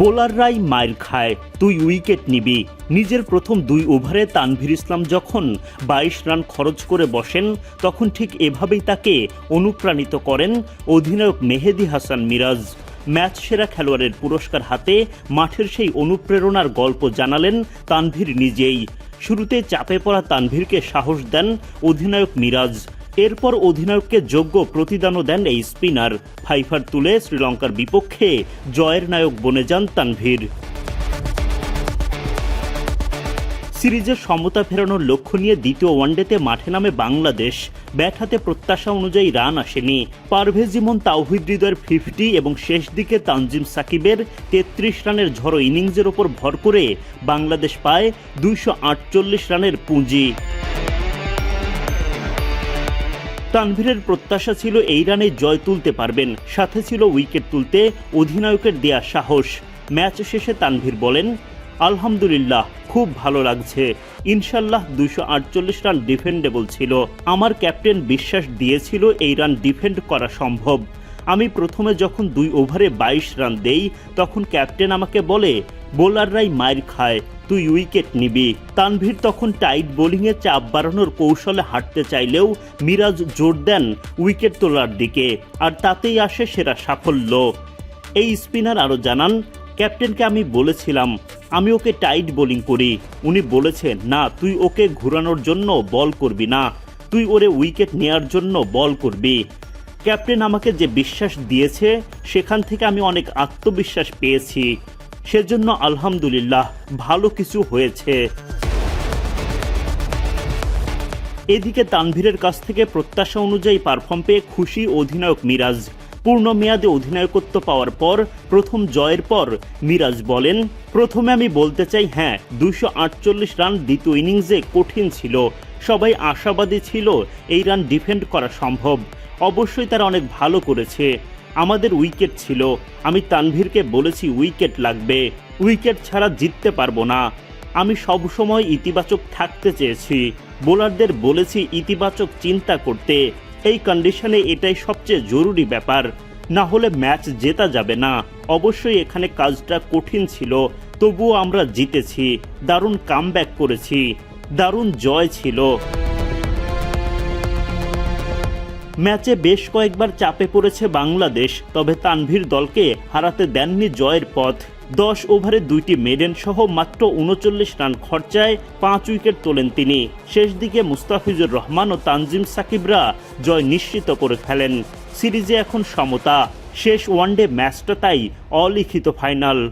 বোলাররাই mile খায়, তুই wicket নিবি। নিজের প্রথম দুই ওভারে তানভীর ইসলাম যখন বাইশ রান খরচ করে বসেন, তখন ঠিক এভাবেই তাকে অনুপ্রাণিত করেন অধিনায়ক মেহেদি হাসান মিরাজ। ম্যাচ সেরা খেলোয়াড়ের পুরস্কার হাতে মাঠের সেই অনুপ্রেরণার গল্প জানালেন তানভীর নিজেই। শুরুতে চাপে পড়া তানভীরকে সাহস দেন অধিনায়ক মিরাজ। এরপর অধিনায়ককে যোগ্য প্রতিদানও দেন এই স্পিনার। ফাইফার তুলে শ্রীলঙ্কার বিপক্ষে জয়ের নায়ক বনে যান তানভীর। সিরিজের সমতা ফেরানোর লক্ষ্য নিয়ে দ্বিতীয় ওয়ানডেতে মাঠে নামে বাংলাদেশ। ব্যাট হাতে প্রত্যাশা অনুযায়ী রান আসেনি। পারভেজ ইমন তাওহিদ হৃদয়ের ফিফটি এবং শেষ দিকে তানজিম সাকিবের তেত্রিশ রানের ঝড়ো ইনিংসের ওপর ভর করে বাংলাদেশ পায় দুইশো আটচল্লিশ রানের পুঁজি। তানভীরের প্রত্যাশা ছিল এই রানে জয় তুলতে পারবেন। সাথে ছিল উইকেট তুলতে অধিনায়কের দেয়া সাহস। ম্যাচ শেষে তানভীর বলেন, আলহামদুলিল্লাহ, খুব ভালো লাগছে। ইনশাল্লাহ দুইশো আটচল্লিশ রান ডিফেন্ডেবল ছিল। আমার ক্যাপ্টেন বিশ্বাস দিয়েছিল এই রান ডিফেন্ড করা সম্ভব। আমি প্রথমে যখন দুই ওভারে বাইশ রান দেই, তখন ক্যাপ্টেন আমাকে বলে বোলাররাই মায়ের খায়। তুই উইকেট নিবি। তানভীর তখন টাইট বোলিংয়ে চাপ বাড়ানোর কৌশলে হাঁটতে চাইলেও মিরাজ জোর দেন উইকেট তোলার দিকে, আর তাতেই আসে সেরা সাফল্য। এই স্পিনার আরও জানান, ক্যাপ্টেনকে আমি বলেছিলাম, আমি ওকে টাইট বোলিং করি। উনি বলেছেন না, তুই ওকে ঘুরানোর জন্য বল করবি না। তুই ওরে উইকেট নেয়ার জন্য বল করবি। ক্যাপ্টেন আমাকে যে বিশ্বাস দিয়েছে, সেখান থেকে আমি অনেক আত্মবিশ্বাস পেয়েছি। সেজন্য আলহামদুলিল্লাহ ভালো কিছু হয়েছে। এদিকে তানভীরের কাছ থেকে প্রত্যাশা অনুযায়ী পারফর্ম পেয়ে খুশি অধিনায়ক মিরাজ। পূর্ণ মেয়াদে অধিনায়কত্ব পাওয়ার পর, প্রথম জয়ের পর মিরাজ বলেন, প্রথমে আমি বলতে চাই হ্যাঁ দুইশো আটচল্লিশ রান দ্বিতীয় ইনিংসে কঠিন ছিল। সবাই আশাবাদী ছিল এই রান ডিফেন্ড করা সম্ভব। অবশ্যই তারা অনেক ভালো করেছে। আমাদের উইকেট ছিল। আমি তানভীরকে বলেছি উইকেট লাগবে। উইকেট ছাড়া জিততে পারব না। আমি সবসময় ইতিবাচক থাকতে চেয়েছি। বোলারদের বলেছি ইতিবাচক চিন্তা করতে। এই কন্ডিশনে এটাই সবচেয়ে জরুরি ব্যাপার। না হলে ম্যাচ জেতা যাবে না। অবশ্যই এখানে কাজটা কঠিন ছিল। তবুও আমরা জিতেছি। দারুণ কামব্যাক করেছি। দারুণ জয় ছিল। ম্যাচে বেশ কয়েকবার চাপে পড়েছে বাংলাদেশ, তবে তানভীর দলকে হারাতে দেননি জয়ের পথ। দশ ওভারে দুইটি মেডেন সহ মাত্র উনচল্লিশ রান খরচায় পাঁচ উইকেট তোলেন তিনি। শেষ দিকে মুস্তাফিজুর রহমান ও তানজিম সাকিবরা জয় নিশ্চিত করে ফেলেন। সিরিজে এখন সমতা। শেষ ওয়ানডে ম্যাচটা তাই অলিখিত ফাইনাল।